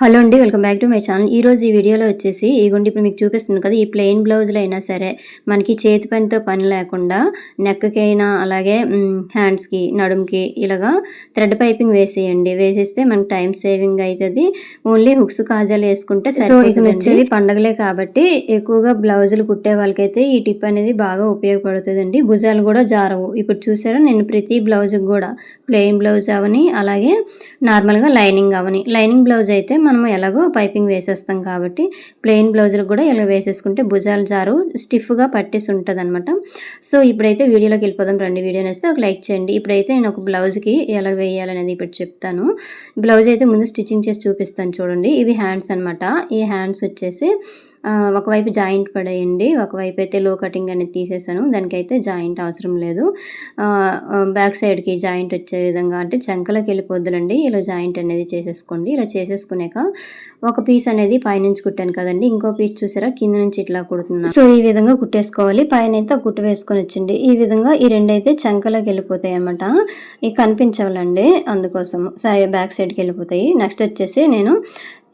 Hello అండి welcome back to my channel. ఈ రోజు ఈ వీడియోలో వచ్చేసి ఇగోండి ఇప్పుడు మీకు చూపిస్తుంది కదా ఈ ప్లెయిన్ బ్లౌజులు అయినా సరే మనకి చేతి పనితో పని లేకుండా నెక్కి అయినా అలాగే హ్యాండ్స్కి నడుముకి ఇలాగా థ్రెడ్ పైపింగ్ వేసేయండి. వేసేస్తే మనకి టైం సేవింగ్ అవుతుంది ఓన్లీ హుక్స్ కాజాలు వేసుకుంటే సో ఇక వచ్చేది పండగలే కాబట్టి ఎక్కువగా బ్లౌజులు కుట్టే వాళ్ళకైతే ఈ టిప్ అనేది బాగా ఉపయోగపడుతుందండి. భుజాలు కూడా జారవు. ఇప్పుడు చూసారా నేను ప్రతి బ్లౌజ్కి కూడా ప్లెయిన్ బ్లౌజ్ అవని అలాగే నార్మల్గా లైనింగ్ అవని. లైనింగ్ బ్లౌజ్ అయితే మనము ఎలాగో పైపింగ్ వేసేస్తాం కాబట్టి ప్లెయిన్ బ్లౌజులకు కూడా ఇలా వేసేసుకుంటే భుజాలు జారు స్టిఫ్గా పట్టేసి ఉంటుంది అనమాట సో ఇప్పుడైతే వీడియోలోకి వెళ్ళిపోదాం. రండి వీడియో వేస్తే ఒక లైక్ చేయండి. ఇప్పుడైతే నేను ఒక బ్లౌజ్కి ఎలా వేయాలనేది ఇప్పుడు చెప్తాను. బ్లౌజ్ అయితే ముందు స్టిచ్చింగ్ చేసి చూపిస్తాను చూడండి. ఇవి హ్యాండ్స్ అనమాట ఈ హ్యాండ్స్ వచ్చేసి ఒకవైపు జాయింట్ పడేయండి ఒకవైపు అయితే లో కటింగ్ అనేది తీసేసాను దానికైతే జాయింట్ అవసరం లేదు. బ్యాక్ సైడ్కి జాయింట్ వచ్చే విధంగా అంటే చంకలోకి వెళ్ళిపోద్దులండి ఇలా జాయింట్ అనేది చేసేసుకోండి. ఇలా చేసేసుకునేక ఒక పీస్ అనేది పైనుంచి కుట్టాను కదండి ఇంకో పీస్ చూసారా కింద నుంచి ఇట్లా కుడుతున్నాను. సో ఈ విధంగా కుట్టేసుకోవాలి పైన అయితే కుట్టు వేసుకొని వచ్చింది ఈ విధంగా ఈ రెండు అయితే చంకలోకి వెళ్ళిపోతాయి అనమాట ఇవి కనిపించవాలండి అందుకోసం సరే బ్యాక్ సైడ్కి వెళ్ళిపోతాయి. నెక్స్ట్ వచ్చేసి నేను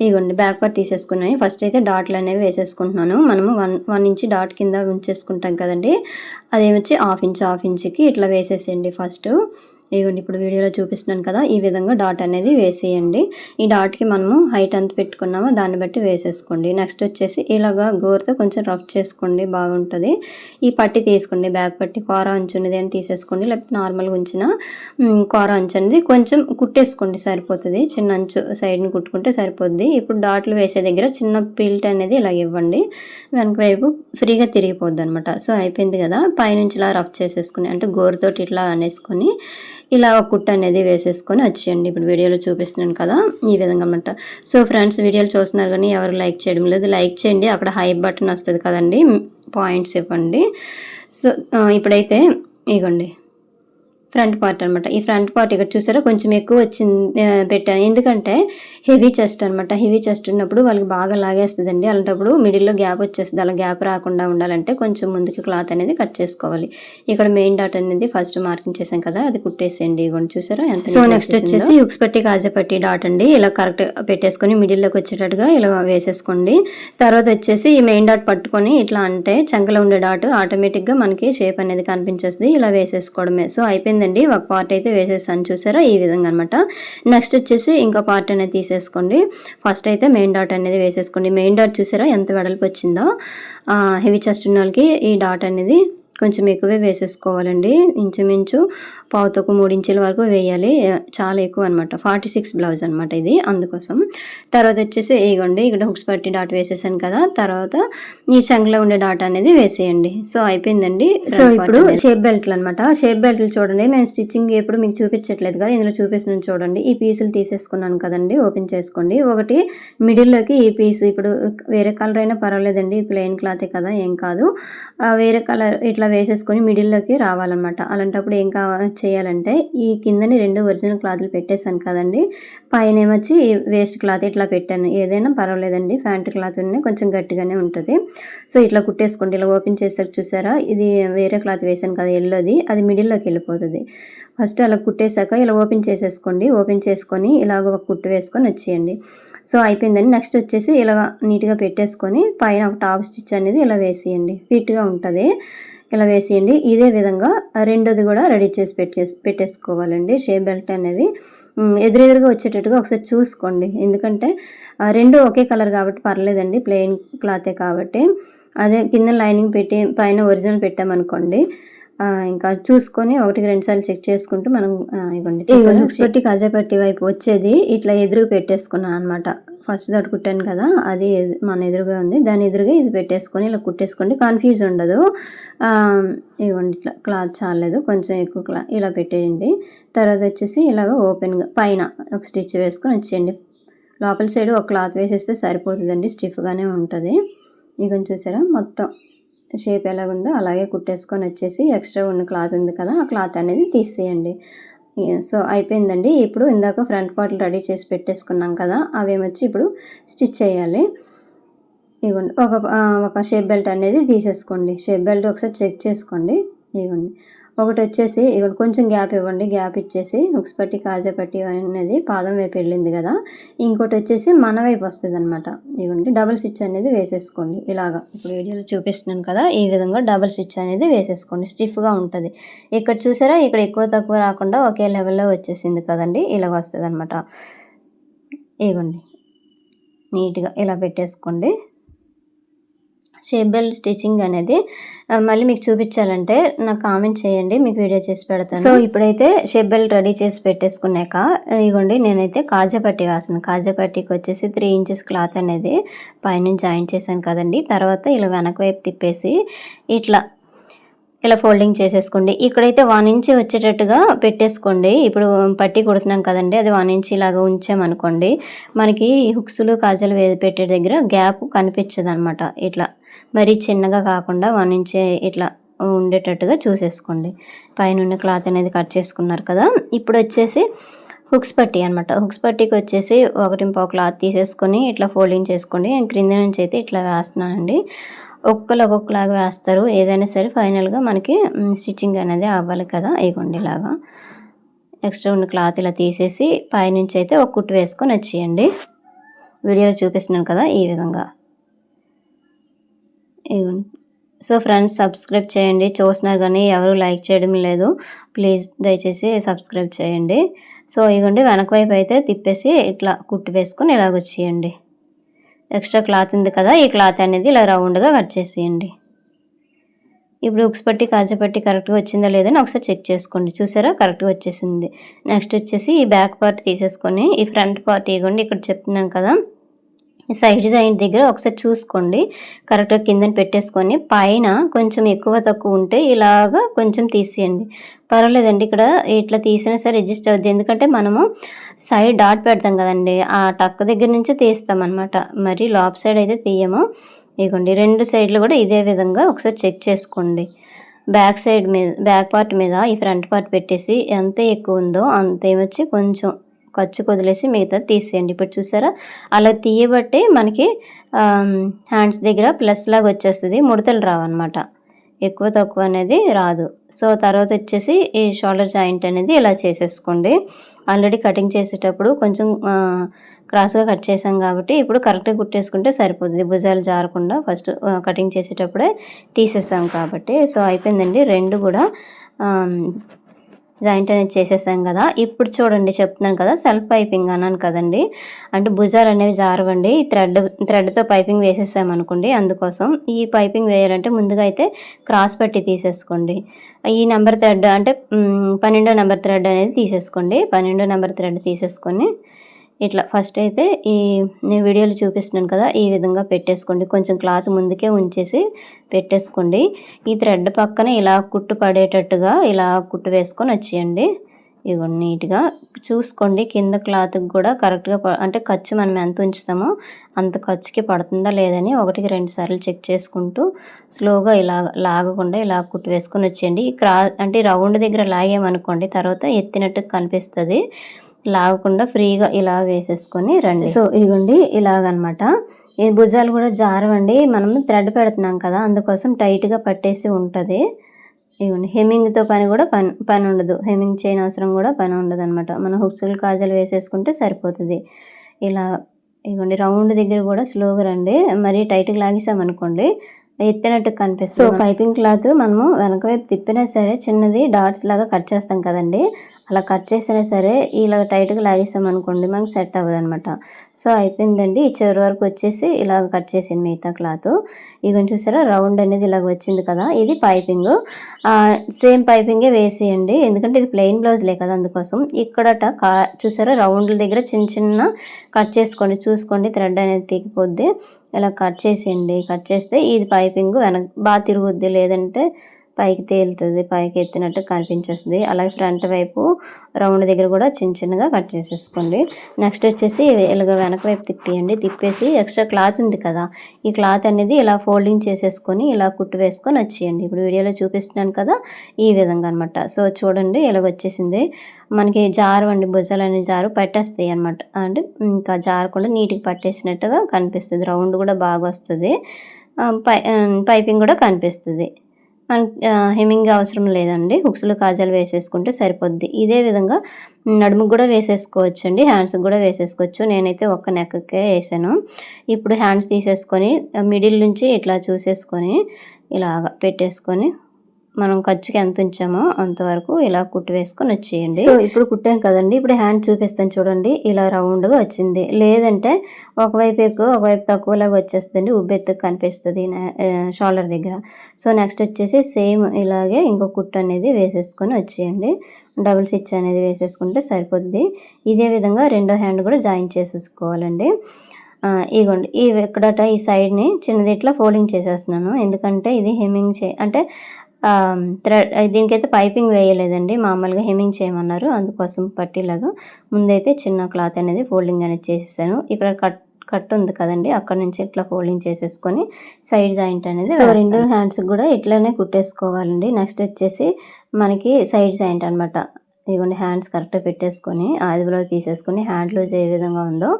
ఇగోండి బ్యాక్ పార్ట్ తీసేసుకున్నాయి. ఫస్ట్ అయితే డాట్లు అనేవి వేసేసుకుంటున్నాను. మనము వన్ వన్ ఇంచ్ డాట్ కింద ఉంచేసుకుంటాం కదండి. అదేమొచ్చి హాఫ్ ఇంచ్ హాఫ్ ఇంచ్కి ఇట్లా వేసేసేయండి ఫస్ట్ ఇదిగోండి ఇప్పుడు వీడియోలో చూపిస్తున్నాను కదా ఈ విధంగా డాట్ అనేది వేసేయండి. ఈ డాట్కి మనము హైట్ ఎంత పెట్టుకున్నామో దాన్ని బట్టి వేసేసుకోండి. నెక్స్ట్ వచ్చేసి ఇలాగా గోరుతో కొంచెం రఫ్ చేసుకోండి బాగుంటుంది. ఈ పట్టి తీసుకోండి బ్యాక్ పట్టి కూర ఉంచున్నది అని తీసేసుకోండి లేకపోతే నార్మల్గా ఉంచిన కూర అంచు అనేది కొంచెం కుట్టేసుకోండి సరిపోతుంది. చిన్న అంచు సైడ్ని కుట్టుకుంటే సరిపోద్ది. ఇప్పుడు డాట్లు వేసే దగ్గర చిన్న పిల్ట్ అనేది ఇలా ఇవ్వండి. వెనక వైపు ఫ్రీగా తిరిగిపోద్ది అనమాట సో అయిపోయింది కదా. పైనుంచి ఇలా రఫ్ చేసేసుకుని అంటే గోరుతోటి ఇట్లా అనేసుకొని ఇలా ఒక కుట్ట అనేది వేసేసుకొని వచ్చేయండి. ఇప్పుడు వీడియోలో చూపిస్తున్నాను కదా ఈ విధంగా అనమాట సో ఫ్రెండ్స్ వీడియోలు చూస్తున్నారు కానీ ఎవరు లైక్ చేయడం లేదు. లైక్ చేయండి. అక్కడ హై బటన్ వస్తుంది కదండి. పాయింట్స్ ఇవ్వండి. సో ఇప్పుడైతే ఇగోండి. ఫ్రంట్ పార్ట్ అనమాట ఈ ఫ్రంట్ పార్ట్ ఇక్కడ చూసారా? కొంచెం ఎక్కువ వచ్చింది పెట్టాను. ఎందుకంటే హెవీ చెస్ట్ అనమాట హెవీ చెస్ట్ ఉన్నప్పుడు వాళ్ళకి బాగా లాగేస్తుందండి. అలాంటప్పుడు మిడిల్లో గ్యాప్ వచ్చేస్తుంది. అలా గ్యాప్ రాకుండా ఉండాలంటే కొంచెం ముందుకి క్లాత్ అనేది కట్ చేసుకోవాలి. ఇక్కడ మెయిన్ డాట్ అనేది ఫస్ట్ మార్కింగ్ చేసాం కదా అది కుట్టేసేయండి. ఇవ్వండి చూసారా? ఎంత సో నెక్స్ట్ వచ్చేసి యుక్స్ పట్టి కాజపట్టి డాట్ అండి. ఇలా కరెక్ట్ పెట్టేసుకొని మిడిల్లోకి వచ్చేటట్టుగా ఇలా వేసేసుకోండి. తర్వాత వచ్చేసి ఈ మెయిన్ డాట్ పట్టుకొని ఇట్లా అంటే చంకలో ఉండే డాట్ ఆటోమేటిక్గా మనకి షేప్ అనేది కనిపించేస్తుంది. ఇలా వేసేసుకోవడమే. సో అయిపోయింది అయిపోయిందండి ఒక పార్ట్ అయితే వేసేసాను. చూసారా? ఈ విధంగా అనమాట నెక్స్ట్ వచ్చేసి ఇంకో పార్ట్ అనేది తీసేసుకోండి. ఫస్ట్ అయితే మెయిన్ డాట్ అనేది వేసేసుకోండి. మెయిన్ డాట్ చూసారా? ఎంత వెడల్పు వచ్చిందో. హెవీ చెస్ట్ ఉన్న వాళ్ళకి ఈ డాట్ అనేది కొంచెం ఎక్కువే వేసేసుకోవాలండి. ఇంచుమించు పావుతకు మూడు ఇంచుల వరకు వేయాలి. చాలా ఎక్కువ అనమాట ఫార్టీ సిక్స్ బ్లౌజ్ అనమాట ఇది అందుకోసం. తర్వాత వచ్చేసి ఇగోండి ఇక్కడ హుక్స్ పట్టి డాట్ వేసేసాను కదా. తర్వాత ఈ సంఖ్యలో ఉండే డాట్ అనేది వేసేయండి. సో అయిపోయిందండి. సో ఇప్పుడు షేప్ బెల్ట్లు అనమాట షేప్ బెల్ట్లు చూడండి మేము స్టిచ్చింగ్ ఎప్పుడు మీకు చూపించట్లేదు కదా. ఇందులో చూపిస్తున్నాను చూడండి. ఈ పీసులు తీసేసుకున్నాను కదండి ఓపెన్ చేసుకోండి. ఒకటి మిడిల్లోకి ఈ పీస్ ఇప్పుడు వేరే కలర్ అయినా పర్వాలేదండి. ప్లెయిన్ క్లాతే కదా ఏం కాదు. వేరే కలర్ ఇట్లా వేసేసుకొని మిడిల్లోకి రావాలన్నమాట. అలాంటప్పుడు ఏం కావా చేయాలంటే ఈ కిందని రెండు ఒరిజినల్ క్లాత్లు పెట్టేశాను కదండి. పైన ఏమొచ్చి వేస్ట్ క్లాత్ ఇట్లా పెట్టాను. ఏదైనా పర్వాలేదండి. ఫ్యాంట్ క్లాత్ కొంచెం గట్టిగానే ఉంటుంది. సో ఇట్లా కుట్టేసుకోండి. ఇలా ఓపెన్ చేసాక చూసారా? ఇది వేరే క్లాత్ వేసాను కదా ఎల్లోది. అది మిడిల్లోకి వెళ్ళిపోతుంది. ఫస్ట్ అలా కుట్టేశాక ఇలా ఓపెన్ చేసేసుకోండి. ఓపెన్ చేసుకొని ఇలాగ ఒక కుట్టు వేసుకొని వచ్చేయండి. సో అయిపోయిందని నెక్స్ట్ వచ్చేసి ఇలా నీట్గా పెట్టేసుకొని పైన ఒక టాప్ స్టిచ్ అనేది ఇలా వేసేయండి. ఫిట్గా ఉంటుంది. ఇలా వేసేయండి. ఇదే విధంగా రెండోది కూడా రెడీ చేసి పెట్టే పెట్టేసుకోవాలండి. షేప్ బెల్ట్ అనేవి ఎదురెదురుగా వచ్చేటట్టుగా ఒకసారి చూసుకోండి. ఎందుకంటే రెండు ఒకే కలర్ కాబట్టి పర్లేదండి. ప్లెయిన్ క్లాతే కాబట్టి. అదే కింద లైనింగ్ పెట్టి పైన ఒరిజినల్ పెట్టామనుకోండి ఇంకా చూసుకొని ఒకటికి రెండు సార్లు చెక్ చేసుకుంటూ మనం ఇవ్వండి. పెట్టి కజాపట్టి వైపు వచ్చేది. ఇట్లా ఎదురు పెట్టేసుకున్నాను అనమాట ఫస్ట్ దట్ కుట్టాను కదా అది మన ఎదురుగా ఉంది. దాని ఎదురుగా ఇది పెట్టేసుకొని ఇలా కుట్టేసుకోండి. కన్ఫ్యూజ్ ఉండదు. ఇవ్వండి ఇట్లా క్లాత్ చాలేదు కొంచెం ఎక్కువ క్లా ఇలా పెట్టేయండి. తర్వాత వచ్చేసి ఇలాగ ఓపెన్గా పైన ఒక స్టిచ్ వేసుకొని వచ్చేయండి. లోపల సైడ్ ఒక క్లాత్ వేసేస్తే సరిపోతుందండి. స్టిఫ్గానే ఉంటుంది. ఇక చూసారా? మొత్తం షేప్ ఎలాగుందో అలాగే కుట్టేసుకొని వచ్చేసి ఎక్స్ట్రా ఉన్న క్లాత్ ఉంది కదా ఆ క్లాత్ అనేది తీసేయండి. సో అయిపోయిందండి. ఇప్పుడు ఇందాక ఫ్రంట్ పార్ట్లు రెడీ చేసి పెట్టేసుకున్నాం కదా అవేమొచ్చి ఇప్పుడు స్టిచ్ చేయాలి. ఇగోండి ఒక ఒక షేప్ బెల్ట్ అనేది తీసేసుకోండి. షేప్ బెల్ట్ ఒకసారి చెక్ చేసుకోండి. ఇగోండి. ఒకటి వచ్చేసి ఇక్కడ కొంచెం గ్యాప్ ఇవ్వండి. గ్యాప్ ఇచ్చేసి ఉక్స్ పట్టి కాజా పట్టి అనేది పాదం వైపు వెళ్ళింది కదా. ఇంకోటి వచ్చేసి మన వైపు వస్తుంది అనమాట ఇవ్వండి డబుల్ స్టిచ్ అనేది వేసేసుకోండి. ఇలాగా. ఇప్పుడు వీడియోలో చూపిస్తున్నాను కదా ఈ విధంగా డబుల్ స్టిచ్ అనేది వేసేసుకోండి. స్టిఫ్గా ఉంటుంది. ఇక్కడ చూసారా? ఇక్కడ ఎక్కువ తక్కువ రాకుండా ఒకే లెవెల్లో వచ్చేసింది కదండి. ఇలా వస్తుంది అనమాట ఇగోండి నీట్గా ఇలా పెట్టేసుకోండి. షేప్ స్టిచ్చింగ్ అనేది మళ్ళీ మీకు చూపించాలంటే నాకు కామెంట్ చేయండి మీకు వీడియో చేసి పెడతాను. సో ఇప్పుడైతే షేప్ బెల్ట్ రెడీ చేసి పెట్టేసుకున్నాక ఇగోండి నేనైతే కాజాపట్టి వేసాను వచ్చేసి త్రీ ఇంచెస్ క్లాత్ అనేది పైన జాయిన్ చేశాను కదండి. తర్వాత ఇలా వెనక వైపు తిప్పేసి ఇట్లా ఇలా ఫోల్డింగ్ చేసేసుకోండి. ఇక్కడైతే వన్ ఇంచ్ వచ్చేటట్టుగా పెట్టేసుకోండి. ఇప్పుడు పట్టి కుడుతున్నాం కదండి అది వన్ ఇంచ్ ఇలాగా ఉంచామనుకోండి మనకి హుక్స్లు కాజలు పెట్టే దగ్గర గ్యాప్ కనిపించదు అనమాట ఇట్లా మరీ చిన్నగా కాకుండా వన్ ఇంచ్ ఇట్లా ఉండేటట్టుగా చూసేసుకోండి. పైన ఉన్న క్లాత్ అనేది కట్ చేసుకున్నారు కదా. ఇప్పుడు వచ్చేసి హుక్స్ పట్టి అనమాట హుక్స్ పట్టీకి వచ్చేసి ఒకటి పావు క్లాత్ తీసేసుకొని ఇట్లా ఫోల్డింగ్ చేసుకోండి. నేను క్రింద నుంచి అయితే ఇట్లా వేస్తున్నానండి. ఒక్కొక్కరు ఒక్కొక్కలాగా వేస్తారు. ఏదైనా సరే ఫైనల్గా మనకి స్టిచ్చింగ్ అనేది అవ్వాలి కదా ఇగోండి ఇలాగా ఎక్స్ట్రా ఉన్న క్లాత్ ఇలా తీసేసి పైనుంచి అయితే ఒక కుట్టు వేసుకొని వచ్చేయండి. వీడియోలో చూపిస్తున్నాను కదా ఈ విధంగా. ఇగోండి సో ఫ్రెండ్స్ సబ్స్క్రైబ్ చేయండి. చూస్తున్నారు కానీ ఎవరు లైక్ చేయడం లేదు. ప్లీజ్ దయచేసి సబ్స్క్రైబ్ చేయండి. సో ఇగోండి వెనక వైపు అయితే తిప్పేసి ఇట్లా కుట్టు వేసుకొని ఇలాగ వచ్చేయండి. ఎక్స్ట్రా క్లాత్ ఉంది కదా ఈ క్లాత్ అనేది ఇలా రౌండ్గా కట్ చేసేయండి. ఇప్పుడు ఉక్స్ పట్టి కాజా పట్టి కరెక్ట్గా వచ్చిందా లేదని ఒకసారి చెక్ చేసుకోండి. చూసారా? కరెక్ట్గా వచ్చేసింది. నెక్స్ట్ వచ్చేసి ఈ బ్యాక్ పార్ట్ తీసేసుకొని ఈ ఫ్రంట్ పార్ట్ ఇవ్వండి ఇక్కడ చెప్తున్నాను కదా. సైడ్ డిజైన్ దగ్గర ఒకసారి చూసుకోండి. కరెక్ట్గా కిందని పెట్టేసుకొని పైన కొంచెం ఎక్కువ తక్కువ ఉంటే ఇలాగా కొంచెం తీసేయండి. పర్వాలేదండి ఇక్కడ ఇట్లా తీసినా సరే అడ్జస్ట్ అవుద్ది. ఎందుకంటే మనము సైడ్ డాట్ పెడతాం కదండి. ఆ టక్ దగ్గర నుంచి తీస్తాం అనమాట మరి లాప్ సైడ్ అయితే తీయము. ఇగోండి రెండు సైడ్లు కూడా ఇదే విధంగా ఒకసారి చెక్ చేసుకోండి. బ్యాక్ సైడ్ మీద బ్యాక్ పార్ట్ మీద ఈ ఫ్రంట్ పార్ట్ పెట్టేసి ఎంత ఎక్కువ ఉందో అంత ఏమొచ్చి కొంచెం ఖర్చు వదిలేసి మిగతా తీసేయండి. ఇప్పుడు చూసారా? అలా తీయబట్టి మనకి హ్యాండ్స్ దగ్గర ప్లస్ లాగా వచ్చేస్తుంది. ముడతలు రావన్నమాట. ఎక్కువ తక్కువ అనేది రాదు. సో తర్వాత వచ్చేసి ఈ షోల్డర్ జాయింట్ అనేది ఇలా చేసేసుకోండి. ఆల్రెడీ కటింగ్ చేసేటప్పుడు కొంచెం క్రాస్గా కట్ చేసాం కాబట్టి ఇప్పుడు కరెక్ట్గా కుట్టేసుకుంటే సరిపోతుంది. భుజాలు జారకుండా ఫస్ట్ కటింగ్ చేసేటప్పుడే తీసేసాం కాబట్టి. సో అయిపోయిందండి. రెండు కూడా జాయింట్ అనేది చేసేసాం కదా. ఇప్పుడు చూడండి చెప్తున్నాను కదా సెల్ఫ్ పైపింగ్ అన్నాను కదండి. అంటే భుజాలు అనేవి జారవండి. థ్రెడ్ థ్రెడ్తో పైపింగ్ వేసేసాం అనుకోండి అందుకోసం ఈ పైపింగ్ వేయాలంటే ముందుగా అయితే క్రాస్ పట్టి తీసేసుకోండి. ఈ నెంబర్ థ్రెడ్ అంటే పన్నెండో నెంబర్ థ్రెడ్ అనేది తీసేసుకోండి. పన్నెండో నెంబర్ థ్రెడ్ తీసేసుకొని ఇట్లా ఫస్ట్ అయితే ఈ నేను వీడియోలు చూపిస్తున్నాను కదా ఈ విధంగా పెట్టేసుకోండి. కొంచెం క్లాత్ ముందుకే ఉంచేసి పెట్టేసుకోండి. ఈ థ్రెడ్ పక్కన ఇలా కుట్టు పడేటట్టుగా ఇలా కుట్టు వేసుకొని వచ్చేయండి. ఇవ్వండి నీట్గా చూసుకోండి. కింద క్లాత్కి కూడా కరెక్ట్గా అంటే ఖర్చు మనం ఎంత ఉంచుతామో అంత ఖర్చుకి పడుతుందా లేదని ఒకటికి రెండు సార్లు చెక్ చేసుకుంటూ స్లోగా ఇలా లాగకుండా ఇలా కుట్టు వేసుకొని వచ్చేయండి. క్రా అంటే రౌండ్ దగ్గర లాగేమనుకోండి తర్వాత ఎత్తినట్టు కనిపిస్తుంది. లాగకుండా ఫ్రీగా ఇలా వేసేసుకొని రండి. సో ఇగోండి ఇలాగనమాట. ఈ భుజాలు కూడా జారవండి. మనం థ్రెడ్ పెడుతున్నాం కదా అందుకోసం టైట్గా పట్టేసి ఉంటుంది. ఇవ్వండి హెమ్మింగ్తో పని కూడా పని పని ఉండదు. హెమ్మింగ్ చేయని అవసరం కూడా పని ఉండదు అనమాట మనం హుక్సులు కాజాలు వేసేసుకుంటే సరిపోతుంది. ఇలా ఇవ్వండి రౌండ్ దగ్గర కూడా స్లోగా రండి. మరీ టైట్గా లాగేసామనుకోండి ఎత్తినట్టు కనిపిస్తుంది. సో పైపింగ్ క్లాత్ మనము వెనక వైపు తిప్పినా సరే చిన్నది డాట్స్ లాగా కట్ చేస్తాం కదండి. అలా కట్ చేసినా సరే ఇలా టైట్గా లాగేసాం అనుకోండి మనకు సెట్ అవ్వదు అనమాట సో అయిపోయిందండి. ఈ చివరి వరకు వచ్చేసి ఇలా కట్ చేసింది మిగతా క్లాత్. ఇక చూసారా రౌండ్ అనేది ఇలాగ వచ్చింది కదా ఇది పైపింగ్. సేమ్ పైపింగే వేసేయండి. ఎందుకంటే ఇది ప్లెయిన్ బ్లౌజ్లే కదా అందుకోసం. ఇక్కడట కా చూసారా రౌండ్ల దగ్గర చిన్న చిన్న కట్ చేసుకోండి చూసుకోండి థ్రెడ్ అనేది తెగిపోద్ది. ఇలా కట్ చేసేయండి కట్ చేస్తే ఇది పైపింగ్ వెనక బాగా తిరుగుద్ది. లేదంటే పైకి తేలుతుంది పైకి ఎత్తినట్టు కనిపించేస్తుంది. అలాగే ఫ్రంట్ వైపు రౌండ్ దగ్గర కూడా చిన్న చిన్నగా కట్ చేసేసుకోండి. నెక్స్ట్ వచ్చేసి ఇలాగ వెనక వైపు తిప్పేయండి. తిప్పేసి ఎక్స్ట్రా క్లాత్ ఉంది కదా ఈ క్లాత్ అనేది ఇలా ఫోల్డింగ్ చేసేసుకొని ఇలా కుట్టు వేసుకొని వచ్చేయండి. ఇప్పుడు వీడియోలో చూపిస్తున్నాను కదా ఈ విధంగా అనమాట సో చూడండి ఇలాగ వచ్చేసింది. మనకి జారు అండి భుజాలు అనే జారు పట్టేస్తాయి అనమాట అంటే ఇంకా జారకుండా నీట్గా పట్టేసినట్టుగా కనిపిస్తుంది. రౌండ్ కూడా బాగా వస్తుంది. పై పైపింగ్ కూడా కనిపిస్తుంది. హెమ్మింగ్ అవసరం లేదండి. హుక్స్లో కాజాలు వేసేసుకుంటే సరిపోద్ది. ఇదే విధంగా నడుముకు కూడా వేసేసుకోవచ్చు అండి హ్యాండ్స్కి కూడా వేసేసుకోవచ్చు. నేనైతే ఒక్క నెక్కకే వేసాను. ఇప్పుడు హ్యాండ్స్ తీసేసుకొని మిడిల్ నుంచి ఇట్లా చూసేసుకొని ఇలాగ పెట్టేసుకొని మనం ఖర్చుకి ఎంత ఉంచామో అంతవరకు ఇలా కుట్టు వేసుకొని వచ్చేయండి. సో ఇప్పుడు కుట్టాం కదండి. ఇప్పుడు హ్యాండ్ చూపిస్తాను చూడండి. ఇలా రౌండ్గా వచ్చింది. లేదంటే ఒకవైపు ఎక్కువ ఒకవైపు తక్కువలాగా వచ్చేస్తుంది ఉబ్బెత్తు కనిపిస్తుంది షోల్డర్ దగ్గర. సో నెక్స్ట్ వచ్చేసి సేమ్ ఇలాగే ఇంకో కుట్టు అనేది వేసేసుకొని వచ్చేయండి. డబుల్ స్టిచ్ అనేది వేసేసుకుంటే సరిపోద్ది. ఇదే విధంగా రెండో హ్యాండ్ కూడా జాయిన్ చేసేసుకోవాలండి. ఇగోండి. ఈ ఎక్కడట ఈ సైడ్ని చిన్నది ఇట్లా ఫోల్డింగ్ చేసేస్తున్నాను. ఎందుకంటే ఇది హెమ్మింగ్ చే అంటే థ్రెడ్ దీనికైతే పైపింగ్ వేయలేదండి మామూలుగా హెమ్మింగ్ చేయమన్నారు అందుకోసం పట్టీలాగా. ముందైతే చిన్న క్లాత్ అనేది ఫోల్డింగ్ అనేది చేసేసాను. ఇక్కడ కట్ కట్ ఉంది కదండి అక్కడ నుంచి ఇట్లా ఫోల్డింగ్ చేసేసుకొని సైడ్ జాయింట్ అనేది సో రెండు హ్యాండ్స్ కూడా ఇట్లానే కుట్టేసుకోవాలండి. నెక్స్ట్ వచ్చేసి మనకి సైడ్ జాయింట్ అనమాట ఇదిగోండి హ్యాండ్స్ కరెక్ట్గా పెట్టేసుకొని ఆదిలో తీసేసుకొని హ్యాండ్ లూజ్ ఏ విధంగా ఉందో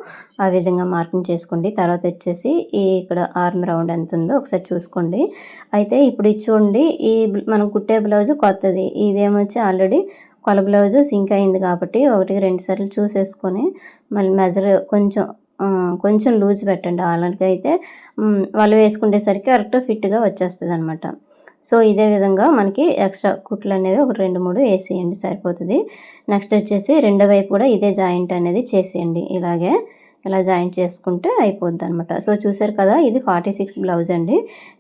ఆ విధంగా మార్కింగ్ చేసుకోండి. తర్వాత వచ్చేసి ఈ ఇక్కడ ఆర్మ్ రౌండ్ ఎంత ఉందో ఒకసారి చూసుకోండి. అయితే ఇప్పుడు ఇది చూడండి ఈ మనం కుట్టే బ్లౌజ్ కొత్తది. ఇదేమొచ్చి ఆల్రెడీ కొల బ్లౌజ్ సింక్ అయింది కాబట్టి ఒకటికి రెండు సార్లు చూసేసుకొని మళ్ళీ మెజర్ కొంచెం కొంచెం లూజ్ పెట్టండి. వాళ్ళకి అయితే వాళ్ళు వేసుకునేసరికి కరెక్ట్ ఫిట్గా వచ్చేస్తుంది అనమాట సో ఇదే విధంగా మనకి ఎక్స్ట్రా కుట్లు అనేవి ఒక రెండు మూడు వేసేయండి సరిపోతుంది. నెక్స్ట్ వచ్చేసి రెండో వైపు కూడా ఇదే జాయింట్ అనేది చేసేయండి. ఇలాగే ఇలా జాయింట్ చేసుకుంటే అయిపోద్ది అనమాట సో చూసారు కదా ఇది ఫార్టీ సిక్స్ బ్లౌజ్ అండి.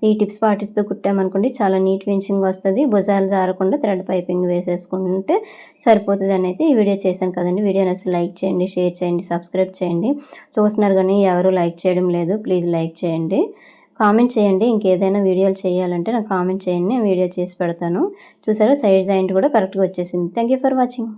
ఈ టిప్స్ పాటిస్తూ కుట్టామనుకోండి చాలా నీట్ ఫినిషింగ్ వస్తుంది. భుజాలు జారకుండా థ్రెడ్ పైపింగ్ వేసేసుకుంటే సరిపోతుంది అనేది అయితే ఈ వీడియో చేశాను కదండి. వీడియో నచ్చి లైక్ చేయండి షేర్ చేయండి సబ్స్క్రైబ్ చేయండి. చూస్తున్నారు కానీ ఎవరు లైక్ చేయడం లేదు ప్లీజ్ లైక్ చేయండి. కామెంట్ చేయండి. ఇంకేదైనా వీడియోలు చేయాలంటే నాకు కామెంట్ చేయండి. నేను వీడియో చేసి పెడతాను. చూసారా? సైడ్ జాయింట్ కూడా కరెక్ట్గా వచ్చేసింది. Thank for watching.